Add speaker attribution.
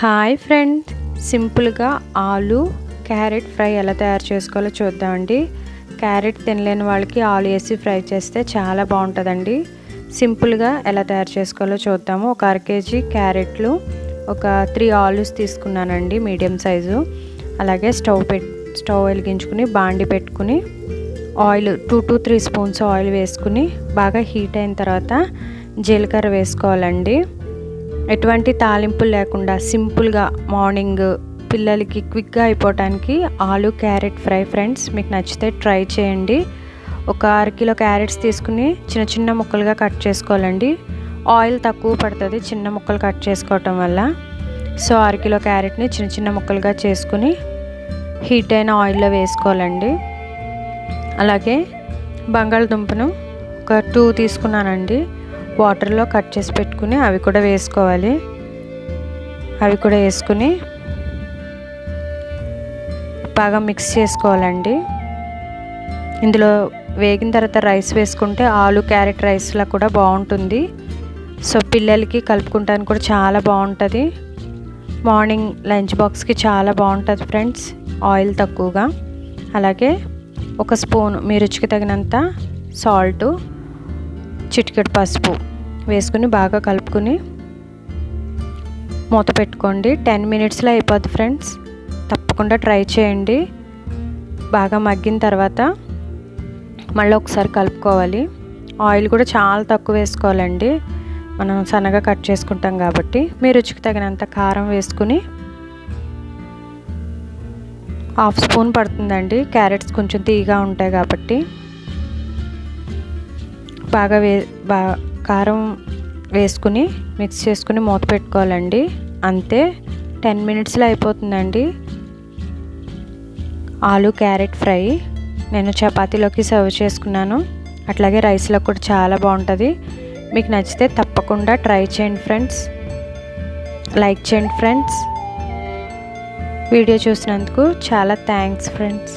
Speaker 1: Hi friend. సింపుల్గా ఆలు carrot fry ఎలా తయారు చేసుకోవాలో చూద్దామండి. క్యారెట్ తినలేని వాళ్ళకి ఆలు వేసి ఫ్రై చేస్తే చాలా బాగుంటుందండి. సింపుల్గా ఎలా తయారు చేసుకోవాలో చూద్దాము. ఒక అర కేజీ క్యారెట్లు ఒక త్రీ ఆలుస్ తీసుకున్నానండి మీడియం సైజు. అలాగే స్టవ్ పెట్ స్టవ్ వెలిగించుకుని బాండి పెట్టుకుని oil two to three spoons oil వేసుకుని బాగా హీట్ అయిన తర్వాత జీలకర్ర వేసుకోవాలండి. ఎటువంటి తాలింపులు లేకుండా సింపుల్గా మార్నింగ్ పిల్లలకి క్విక్గా అయిపోవటానికి ఆలు క్యారెట్ ఫ్రై ఫ్రెండ్స్ మీకు నచ్చితే ట్రై చేయండి. ఒక అర కిలో క్యారెట్స్ తీసుకుని చిన్న చిన్న ముక్కలుగా కట్ చేసుకోవాలండి. ఆయిల్ తక్కువ పడుతుంది చిన్న ముక్కలు కట్ చేసుకోవటం వల్ల. సో అర కిలో క్యారెట్ని చిన్న చిన్న ముక్కలుగా చేసుకుని హీట్ అయిన ఆయిల్లో వేసుకోవాలండి. అలాగే బంగాళదుంపను ఒక టూ తీసుకున్నానండి. వాటర్లో కట్ చేసి పెట్టుకుని అవి కూడా వేసుకోవాలి. అవి కూడా వేసుకుని బాగా మిక్స్ చేసుకోవాలండి. ఇందులో వేగిన తర్వాత రైస్ వేసుకుంటే ఆలు క్యారెట్ రైస్లా కూడా బాగుంటుంది. సో పిల్లలకి కలుపుకుంటానికి కూడా చాలా బాగుంటుంది. మార్నింగ్ లంచ్ బాక్స్కి చాలా బాగుంటుంది ఫ్రెండ్స్ ఆయిల్ తక్కువగా. అలాగే ఒక స్పూన్ మీ రుచికి తగినంత సాల్టు చిటికెడు పసుపు వేసుకుని బాగా కలుపుకుని మూత పెట్టుకోండి. టెన్ మినిట్స్లో అయిపోద్ది ఫ్రెండ్స్. తప్పకుండా ట్రై చేయండి. బాగా మగ్గిన తర్వాత మళ్ళీ ఒకసారి కలుపుకోవాలి. ఆయిల్ కూడా చాలా తక్కువ వేసుకోవాలండి. మనం సన్నగా కట్ చేసుకుంటాం కాబట్టి. మీ రుచికి తగినంత కారం వేసుకుని హాఫ్ స్పూన్ పడుతుందండి. క్యారెట్స్ కొంచెం తీగా ఉంటాయి కాబట్టి. బాగా వే బా కారం వేసుకుని మిక్స్ చేసుకుని మూత పెట్టుకోవాలండి. అంతే. టెన్ మినిట్స్లో అయిపోతుందండి. ఆలు క్యారెట్ ఫ్రై నేను చపాతీలోకి సర్వ్ చేసుకున్నాను. అట్లాగే రైస్లో కూడా చాలా బాగుంటుంది. మీకు నచ్చితే తప్పకుండా ట్రై చేయండి ఫ్రెండ్స్. లైక్ చేయండి ఫ్రెండ్స్. వీడియో చూసినందుకు చాలా థ్యాంక్స్ ఫ్రెండ్స్.